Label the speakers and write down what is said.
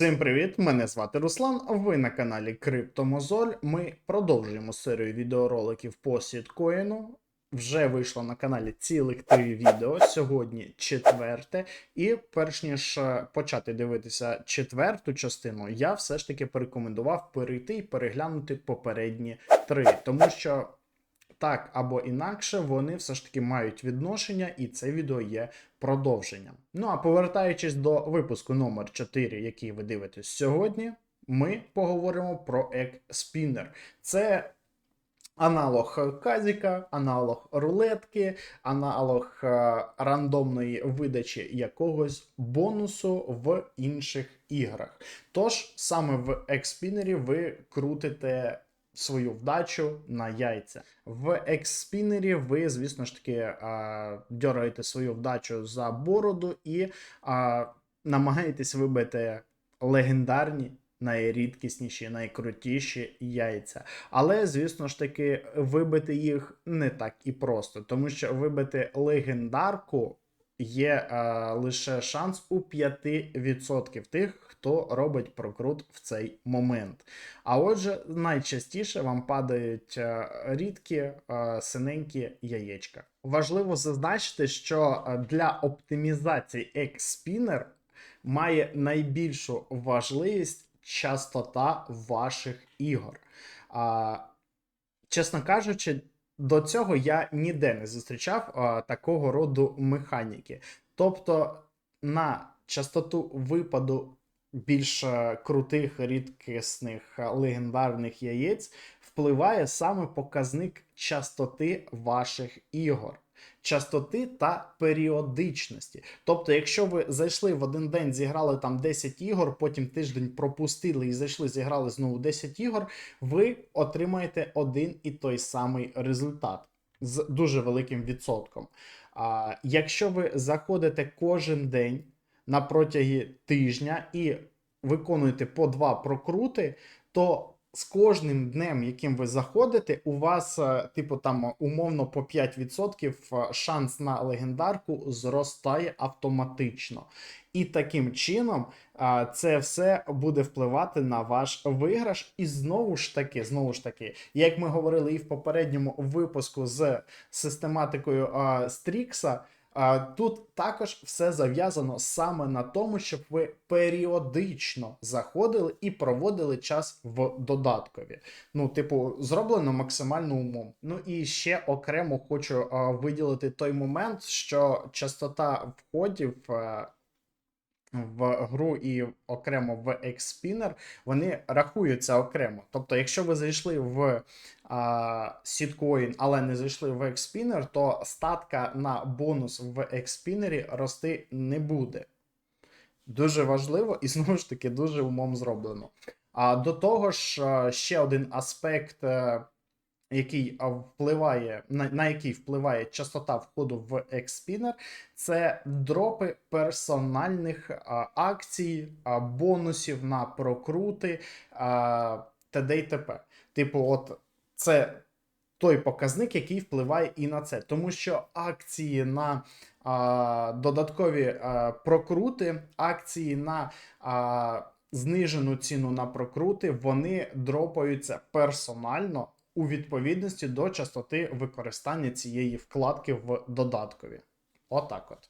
Speaker 1: Всім привіт! Мене звати Руслан. Ви на каналі Криптомозоль. Ми продовжуємо серію відеороликів по сіткоїну. Вже вийшло на каналі цілих три відео. Сьогодні четверте. І перш ніж е, почати дивитися четверту частину, я все ж таки порекомендував перейти і переглянути попередні три, тому що. Так або інакше, вони все ж таки мають відношення, і це відео є продовженням. Ну а повертаючись до випуску номер 4, який ви дивитесь сьогодні, ми поговоримо про Експінер. Це аналог казіка, аналог рулетки, аналог е, рандомної видачі якогось бонусу в інших іграх. Тож саме в Експінері ви крутите свою вдачу на яйця. В експінері ви, звісно ж таки, дьораєте свою вдачу за бороду і намагаєтесь вибити легендарні. Найрідкісніші, найкрутіші яйця. Але, звісно ж таки, вибити їх не так і просто, тому що вибити легендарку є е, лише шанс у 5% тих, хто робить прокрут в цей момент. А отже, найчастіше вам падають е, рідкі е, синенькі яєчка. Важливо зазначити, що для оптимізації X-Spinner має найбільшу важливість частота ваших ігор. А, чесно кажучи, до цього я ніде не зустрічав а, такого роду механіки. Тобто на частоту випаду більш е, крутих, рідкісних е, легендарних яєць впливає саме показник частоти ваших ігор. Частоти та періодичності. Тобто, якщо ви зайшли в один день, зіграли там 10 ігор, потім тиждень пропустили і зайшли, зіграли знову 10 ігор, ви отримаєте один і той самий результат з дуже великим відсотком. А якщо ви заходите кожен день на протягі тижня і виконуєте по два прокрути, то з кожним днем, яким ви заходите, у вас, е, типу, там умовно по 5% е, шанс на легендарку зростає автоматично. І таким чином е, це все буде впливати на ваш виграш. І знову ж таки, знову ж таки, як ми говорили і в попередньому випуску з систематикою Стрікса. Тут також все зав'язано саме на тому, щоб ви періодично заходили і проводили час в додаткові. Ну, типу, зроблено максимально умом. Ну і ще окремо хочу виділити той момент, що частота входів. А, в гру і окремо в Xspinner, вони рахуються окремо. Тобто, якщо ви зайшли в а, Sitcoin, але не зайшли в Xspinner, то статка на бонус в Xspinner рости не буде. Дуже важливо і знову ж таки дуже умом зроблено. А до того ж, ще один аспект е, який впливає, на, на який впливає частота входу в Xspinner, це дропи персональних а, акцій, а, бонусів на прокрути а, т.д. і т.п. Типу, от це той показник, який впливає і на це. Тому що акції на а, додаткові а, прокрути, акції на. А, Знижену ціну на прокрути, вони дропаються персонально у відповідності до частоти використання цієї вкладки в додаткові. Отак от.